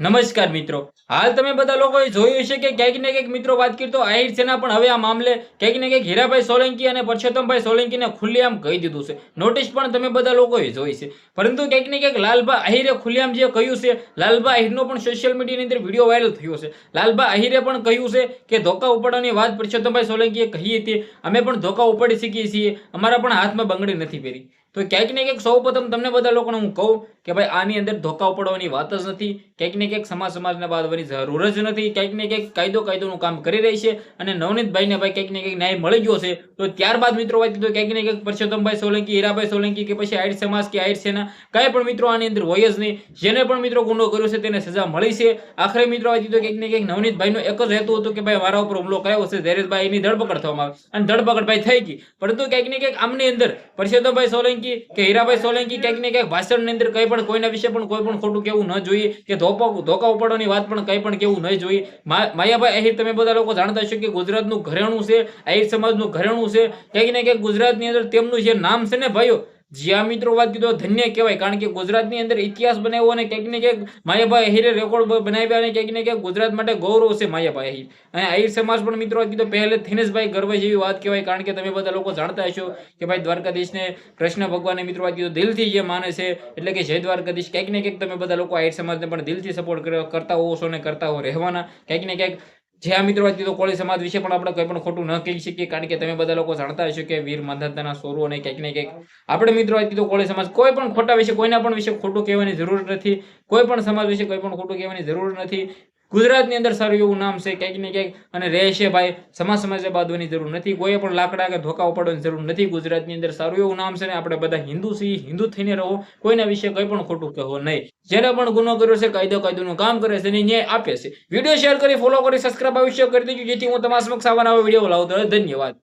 નમસ્કાર મિત્રો. હાલ તમે બધા લોકોએ જોયું છે કે ક્યાંક ને ક્યાંક મિત્રો વાત કરતો આહિર સેના પણ હવે આ મામલે ક્યાંક ને ક્યાંક હીરાભાઈ સોલંકી અને પરસોત્તમભાઈ સોલંકીને ખુલ્લેઆમ કહી દીધું છે. નોટિસ પણ તમે બધા લોકોએ જોઈ છે. પરંતુ ક્યાંક ને ક્યાંક લાલભા આહિરે ખુલ્લેઆમ જે કહ્યું છે, લાલબા આહિરનો પણ સોશિયલ મીડિયાની અંદર વીડિયો વાયરલ થયો છે. લાલભા આહિરે પણ કહ્યું છે કે ધોકા ઉપાડવાની વાત પરસોત્તમભાઈ સોલંકીએ કહી હતી. અમે પણ ધોકા ઉપાડી શકીએ છીએ. અમારા પણ હાથમાં બંગડી નથી પહેરી. તો ક્યાંક ને ક્યાંક સૌ પ્રથમ તમને બધા લોકોને હું કહું કે ભાઈ આની અંદર ધોકા ઉપડવાની વાત જ નથી. ક્યાંક ને ક્યાંક સમાજ સમાજને બાંધવાની જરૂર જ નથી. ક્યાંક ને ક્યાંક કાયદો કાયદોનું કામ કરી રહી છે અને નવનીતભાઈને ભાઈ ક્યાંક ને ક્યાંક ન્યાય મળી ગયો છે. તો ત્યારબાદ મિત્રો વાત કીધું ક્યાંક ને ક્યાંક પરસોત્તમભાઈ સોલંકી, હીરાભાઈ સોલંકી કે પછી આઈડ સમાજ કે આઈડ સેના, કાંઈ પણ મિત્રો આની અંદર હોય જ નહીં. જેને પણ મિત્રો ગુનો કર્યો છે તેને સજા મળી છે. આખરે મિત્રો વાત કીધું ક્યાંક ને ક્યાંક નવનીતભાઈનો એક જ હેતુ હતો કે ભાઈ મારા ઉપર હુમલો કરાયો છે. ધૈર્યભાઈ એની ધરપકડ થવામાં આવે. અને ધરપકડ ભાઈ થઈ ગઈ. પરંતુ ક્યાંક ને ક્યાંક આમની અંદર પરસોત્તમભાઈ સોલંકી કે હીરાભાઈ સોલંકી ક્યાંક ને ક્યાંક ભાષણની અંદર કંઈ પણ, કોઈના વિશે પણ કોઈ પણ ખોટું કેવું ન જોઈએ, કે ધોપા, ધોકા ઉપાડવાની વાત પણ કંઈ પણ કેવું નહીં જોઈએ. માયાભાઈ આહિર તમે બધા લોકો જાણતા હશો કે ગુજરાતનું ઘરેણું છે આહિર સમાજનું ઘરેણું છે. ક્યાંક ને ક્યાંક ગુજરાતની અંદર તેમનું જે નામ છે ને ભાઈઓ જ્યાં મિત્રો વાત કીધો ધન્ય કહેવાય. કારણ કે ગુજરાતની અંદર ઇતિહાસ બનાવ્યો અને ક્યાંક ને ક્યાંક માયાભાઈ અહીરે રેકોર્ડ બનાવ્યા અને ક્યાંક ને ક્યાંક ગુજરાત માટે ગૌરવ છે માયાભાઈ અહીર. અને આહિર સમાજ પણ મિત્રો વાત કીધો, પહેલે થિનેશભાઈ ભાઈ ગર્વ જેવી વાત કહેવાય. કારણ કે તમે બધા લોકો જાણતા હશો કે ભાઈ દ્વારકાધીશને કૃષ્ણ ભગવાને મિત્રો વાત કીધો, દિલથી જે માને છે. એટલે કે જય દ્વારકાધીશ. ક્યાંક ને ક્યાંક તમે બધા લોકો આહિર સમાજને પણ દિલથી સપોર્ટ કરતા હોવો છો ને કરતા હો રહેવાના. ક્યાંક ને ક્યાંક જે આ મિત્રો વાત કીધો કોળી સમાજ વિશે પણ આપણે કંઈ પણ ખોટું ન કહી શકીએ, કારણ કે તમે બધા લોકો જાણતા હશો કે વીર માંધાતાના સોરો અને ક્યાંક ને ક્યાંક આપણે મિત્રો વાત કીધું કોળી સમાજ કોઈ પણ ખોટા વિશે, કોઈના પણ વિશે ખોટું કહેવાની જરૂર નથી, કોઈ પણ સમાજ વિશે કોઈ પણ ખોટું કહેવાની જરૂર નથી. ગુજરાતની અંદર સારું એવું નામ છે, ક્યાંક ને ક્યાંક, અને રહેશે ભાઈ, સમાજ સમાજે બાંધવાની જરૂર નથી. કોઈ પણ લાકડા કે ધોકા ઉપાડવાની જરૂર નથી. ગુજરાતની અંદર સારું એવું નામ છે ને આપણે બધા હિન્દુ છીએ, હિન્દુ થઈને રહો. કોઈના વિશે કંઈ પણ ખોટું કહેવો નહીં. જેને પણ ગુનો કર્યો છે કાયદો કાયદોનું કામ કરે છે ન્યાય આપે છે. વીડિયો શેર કરી ફોલો કરી સબસ્ક્રાઇબ અવશ્ય કરી દેજો, જેથી હું તમારા સમક્ષ આવવાના વીડિયો લાવતો ધન્યવાદ.